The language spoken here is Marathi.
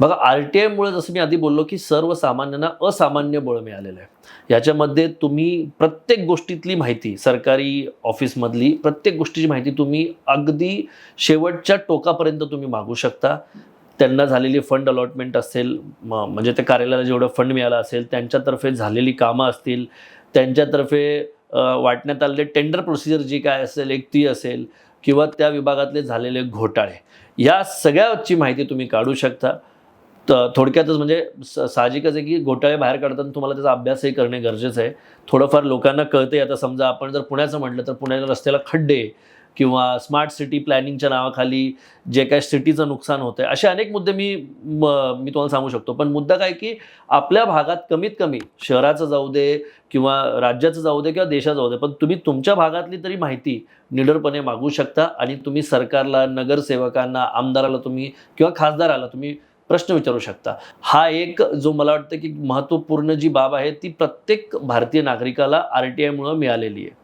बघा आर टी आयमुळे जसं मी आधी बोललो की सर्वसामान्यांना असामान्य बळ मिळालेलं आहे. याच्यामध्ये तुम्ही प्रत्येक गोष्टीतली माहिती सरकारी ऑफिसमधली प्रत्येक गोष्टीची माहिती तुम्ही अगदी शेवटच्या टोकापर्यंत तुम्ही मागू शकता. त्यांना झालेली फंड अलॉटमेंट असेल म- म्हणजे त्या कार्यालयाला जेवढं फंड मिळालं असेल त्यांच्यातर्फे झालेली कामं असतील त्यांच्यातर्फे वाटण्यात आलेले टेंडर प्रोसिजर जी काय असेल एक ती असेल किंवा त्या विभागातले झालेले घोटाळे या सगळ्याची माहिती तुम्ही काढू शकता. थोडक्यातच म्हणजे स- साहजिकच आहे की घोटाळे बाहेर काढताना तुम्हाला त्याचा अभ्यासही करणे गरजेचं आहे. थोडंफार लोकांना कळते आता समजा आपण जर पुण्याचं म्हटलं तर पुण्याला रस्त्याला खड्डे किंवा स्मार्ट सिटी प्लॅनिंगच्या नावाखाली जे काय सिटीचं नुकसान होतं आहे असे अनेक मुद्दे मी म- मी तुम्हाला सांगू शकतो. पण मुद्दा काय की आपल्या भागात कमीत कमी शहराचं जाऊ दे किंवा राज्याचं जाऊ दे किंवा देशाचं जाऊ दे पण तुम्ही तुमच्या भागातली तरी माहिती निडरपणे मागू शकता आणि तुम्ही सरकारला नगरसेवकांना आमदाराला तुम्ही किंवा खासदाराला तुम्ही प्रश्न विचारू शकता. हा एक जो मला वाटतं की महत्त्वपूर्ण जी बाब आहे ती प्रत्येक भारतीय नागरिकाला आर टी आयमुळं मिळालेली आहे.